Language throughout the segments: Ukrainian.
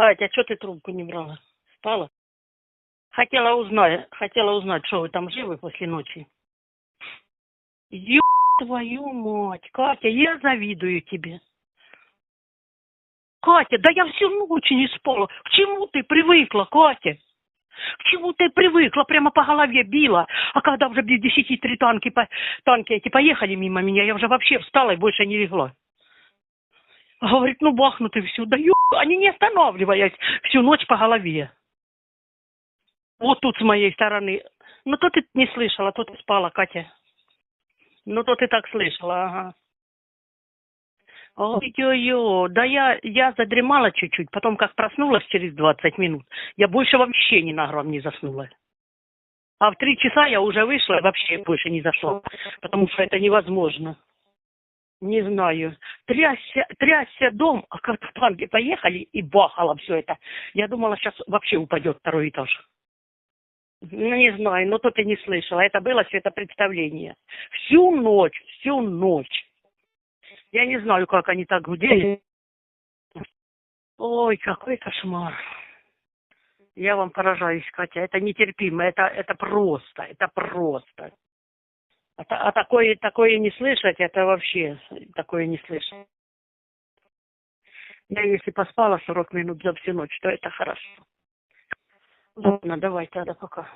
Катя, что ты трубку не брала? Спала? Хотела узнать, хотела узнать, что вы там живы после ночи. Ё твою мать, Катя, я завидую тебе. Катя, да я всю ночь не спала. К чему ты привыкла, Катя? К чему ты привыкла? Прямо по голове била. А когда уже без десяти три танки, по- танки эти поехали мимо меня, я уже вообще встала и больше не легла. Говорит, ну бахнуты все. Да ё... Они не останавливаясь всю ночь по голове. Вот тут с моей стороны. Ну, то ты не слышала, то ты спала, Катя. Ну, то ты так слышала, ага. Ой-ой-ой, да я, я задремала чуть-чуть, потом как проснулась через 20 минут, я больше вообще ни на грамм не заснула. А в три часа я уже вышла и вообще больше не зашла, потому что это невозможно. Не знаю. Трясся, трясся дом, а как танки поехали и бахало все это. Я думала, сейчас вообще упадет второй этаж. Ну, не знаю, но то ты не слышала. Это было все это представление. Всю ночь, всю ночь. Я не знаю, как они так гудели. Ой, какой кошмар. Я вам поражаюсь, Катя. Это нетерпимо. Это, это просто. Это просто. А, а такое, такое не слышать, это вообще такое не слышать. Я если поспала 40 минут за всю ночь, то это хорошо. Ладно, давай тогда пока.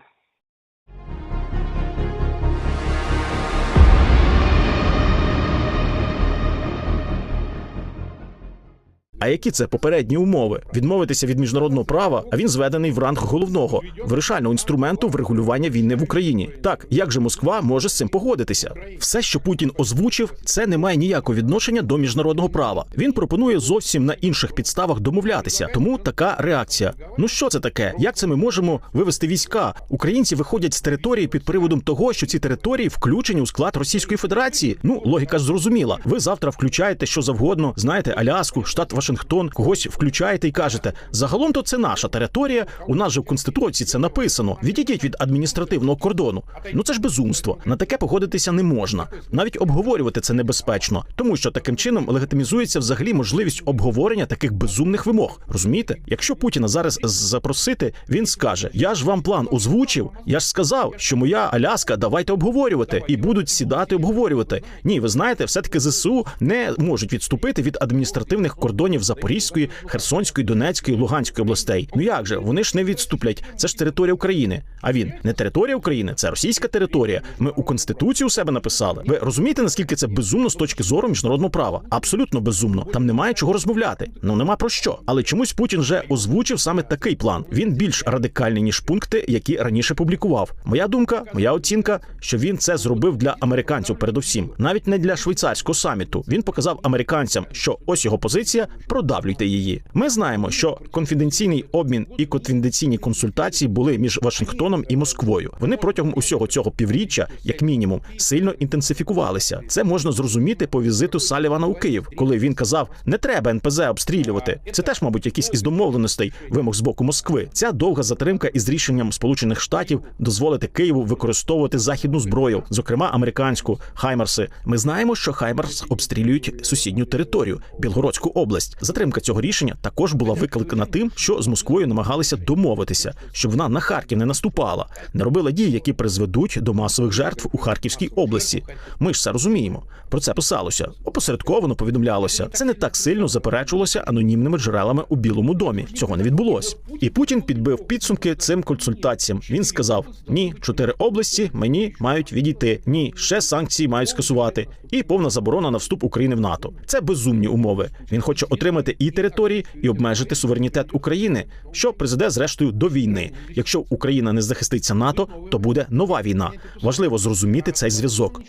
А які це попередні умови? Відмовитися від міжнародного права, а він зведений в ранг головного вирішального інструменту врегулювання війни в Україні. Так як же Москва може з цим погодитися? Все, що Путін озвучив, це не має ніякого відношення до міжнародного права. Він пропонує зовсім на інших підставах домовлятися. Тому така реакція. Ну що це таке? Як це ми можемо вивести війська? Українці виходять з території під приводом того, що ці території включені у склад Російської Федерації. Ну логіка ж зрозуміла. Ви завтра включаєте що завгодно, знаєте, Аляску, штат Вашингтон, когось включаєте і кажете: загалом то це наша територія. У нас же в конституції це написано. Відійдіть від адміністративного кордону. Ну це ж безумство. На таке погодитися не можна. Навіть обговорювати це небезпечно, тому що таким чином легітимізується взагалі можливість обговорення таких безумних вимог. Розумієте? Якщо Путіна зараз запросити, він скаже: Я ж вам план озвучив. Я ж сказав, що моя Аляска, давайте обговорювати і будуть сідати обговорювати. Ні, ви знаєте, все таки ЗСУ не можуть відступити від адміністративних кордонів Запорізької, Херсонської, Донецької, Луганської областей. Ну як же вони ж не відступлять? Це ж територія України. А він не територія України, це російська територія. Ми у конституцію у себе написали. Ви розумієте, наскільки це безумно з точки зору міжнародного права? Абсолютно безумно. Там немає чого розмовляти. Ну нема про що. Але чомусь Путін вже озвучив саме такий план. Він більш радикальний ніж пункти, які раніше публікував. Моя думка, моя оцінка, що він це зробив для американців, передусім, навіть не для швейцарського саміту. Він показав американцям, що ось його позиція, продавлюйте її. Ми знаємо, що конфіденційний обмін і конфіденційні консультації були між Вашингтоном і Москвою. Вони протягом усього цього півріччя, як мінімум, сильно інтенсифікувалися. Це можна зрозуміти по візиту Салівана у Київ, коли він казав: не треба НПЗ обстрілювати. Це теж, мабуть, якісь із домовленостей вимог з боку Москви. Ця довга затримка із рішенням Сполучених Штатів дозволити Києву використовувати західну зброю, зокрема американську Хаймерси. Ми знаємо, що Хаймерс обстрілюють сусідню територію Білгородську область. Затримка цього рішення також була викликана тим, що з Москвою намагалися домовитися, щоб вона на Харків не наступала, не робила дій, які призведуть до масових жертв у Харківській області. Ми ж це розуміємо. Про це писалося, опосередковано повідомлялося. Це не так сильно заперечувалося анонімними джерелами у Білому домі. Цього не відбулось. І Путін підбив підсумки цим консультаціям. Він сказав: ні, чотири області мені мають відійти. Ні, ще санкції мають скасувати. І повна заборона на вступ України в НАТО. Це безумні умови. Він хоче отримати і території, і обмежити суверенітет України, що призведе зрештою до війни. Якщо Україна не захиститься НАТО, то буде нова війна. Важливо зрозуміти цей зв'язок.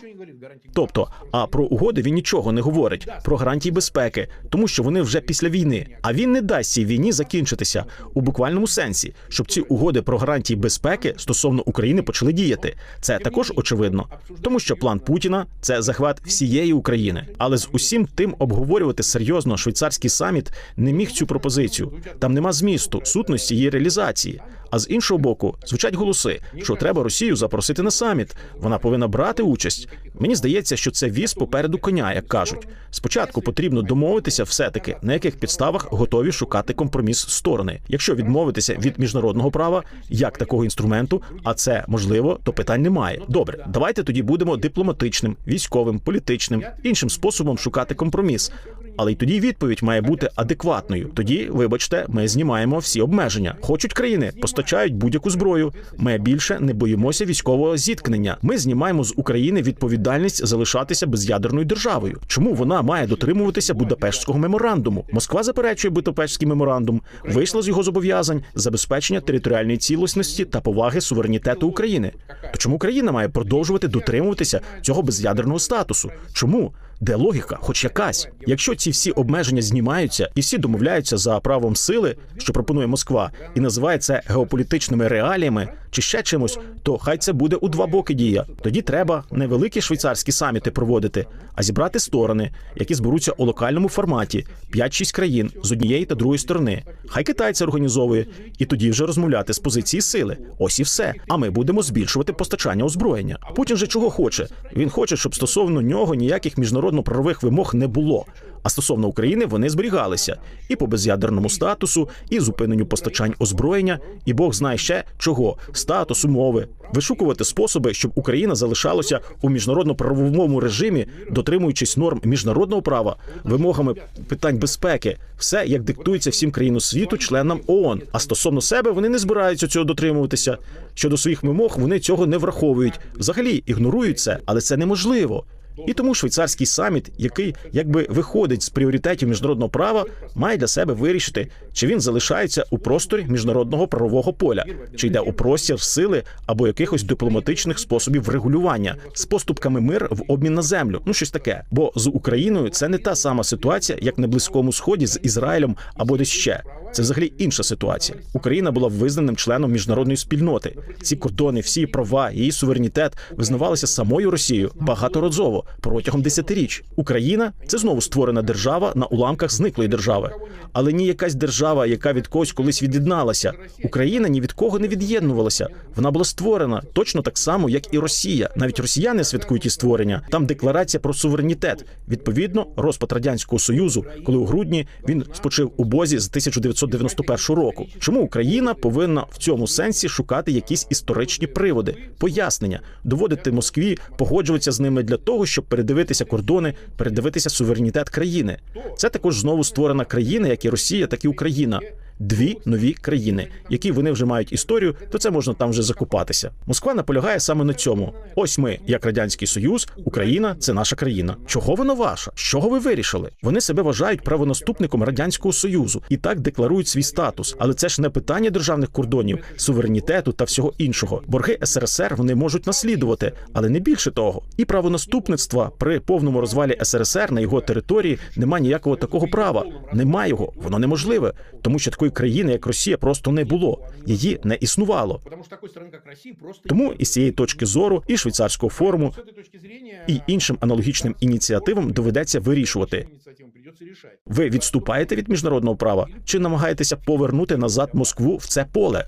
Тобто, а про угоди він нічого не говорить про гарантії безпеки, тому що вони вже після війни. А він не дасть цій війні закінчитися у буквальному сенсі, щоб ці угоди про гарантії безпеки стосовно України почали діяти. Це також очевидно, тому що план Путіна це захват всієї України. Але з усім тим обговорювати серйозно швейцарський саміт не міг цю пропозицію. Там нема змісту, сутності її реалізації. А з іншого боку, звучать голоси, що треба Росію запросити на саміт. Вона повинна брати участь. Мені здається, що це віз попереду коня, як кажуть. Спочатку потрібно домовитися, все таки на яких підставах готові шукати компроміс сторони. Якщо відмовитися від міжнародного права, як такого інструменту, а це можливо, то питань немає. Добре, давайте тоді будемо дипломатичним, військовим, політичним, іншим способом шукати компроміс. Але й тоді відповідь має бути адекватною. Тоді, вибачте, ми знімаємо всі обмеження. Хочуть країни, постачають будь-яку зброю. Ми більше не боїмося військового зіткнення. Ми знімаємо з України відповідальність залишатися безядерною державою. Чому вона має дотримуватися Будапештського меморандуму? Москва заперечує Будапештський меморандум, вийшла з його зобов'язань забезпечення територіальної цілісності та поваги суверенітету України. То чому країна має продовжувати дотримуватися цього безядерного статусу? Чому? Де логіка, хоч якась? Якщо ці всі обмеження знімаються і всі домовляються за правом сили, що пропонує Москва, і називає це геополітичними реаліями чи ще чимось, то хай це буде у два боки дія. Тоді треба не швейцарські саміти проводити, а зібрати сторони, які зберуться у локальному форматі 5-6 країн з однієї та другої сторони. Хай Китай це організовує, і тоді вже розмовляти з позиції сили. Ось і все. А ми будемо збільшувати постачання озброєння. Путін же чого хоче? Він хоче, щоб стосовно нього ніяких міжнародно-правових вимог не було. А стосовно України вони зберігалися і по безядерному статусу, і зупиненню постачань озброєння, і Бог знає ще чого статус, умови, вишукувати способи, щоб Україна залишалася у міжнародно-правовому режимі, дотримуючись норм міжнародного права, вимогами питань безпеки, все як диктується всім країнам світу, членам ООН. А стосовно себе вони не збираються цього дотримуватися. Щодо своїх вимог вони цього не враховують, взагалі ігнорують це, але це неможливо. І тому швейцарський саміт, який якби виходить з пріоритетів міжнародного права, має для себе вирішити, чи він залишається у просторі міжнародного правового поля, чи йде у простір сили або якихось дипломатичних способів врегулювання з поступками мир в обмін на землю. Ну щось таке. Бо з Україною це не та сама ситуація, як на близькому сході з Ізраїлем або десь ще. Це взагалі інша ситуація. Україна була визнаним членом міжнародної спільноти. Ці кордони, всі права, її суверенітет визнавалися самою Росією багаторазово протягом десятиріч. Україна це знову створена держава на уламках зниклої держави, але ні якась держава, яка від когось колись від'єдналася. Україна ні від кого не від'єднувалася. Вона була створена точно так само, як і Росія. Навіть росіяни святкують і створення. Там декларація про суверенітет. Відповідно, розпад радянського союзу, коли у грудні він спочив у бозі з 1991 року. Чому Україна повинна в цьому сенсі шукати якісь історичні приводи, пояснення, доводити Москві, погоджуватися з ними для того, щоб передивитися кордони, передивитися суверенітет країни. Це також знову створена країна, як і Росія, так і Україна. Дві нові країни, які вони вже мають історію, то це можна там вже закупатися. Москва наполягає саме на цьому. Ось ми, як радянський союз, Україна це наша країна. Чого вона ваша? Чого ви вирішили? Вони себе вважають правонаступником радянського союзу і так декларують свій статус. Але це ж не питання державних кордонів, суверенітету та всього іншого. Борги СРСР вони можуть наслідувати, але не більше того. І правонаступництва при повному розвалі СРСР на його території немає ніякого такого права. Немає його, воно неможливе, тому що такої країни, як Росія, просто не було. Її не існувало. Тому із цієї точки зору і швейцарського форуму, і іншим аналогічним ініціативам доведеться вирішувати. Ви відступаєте від міжнародного права чи намагаєтеся повернути назад Москву в це поле?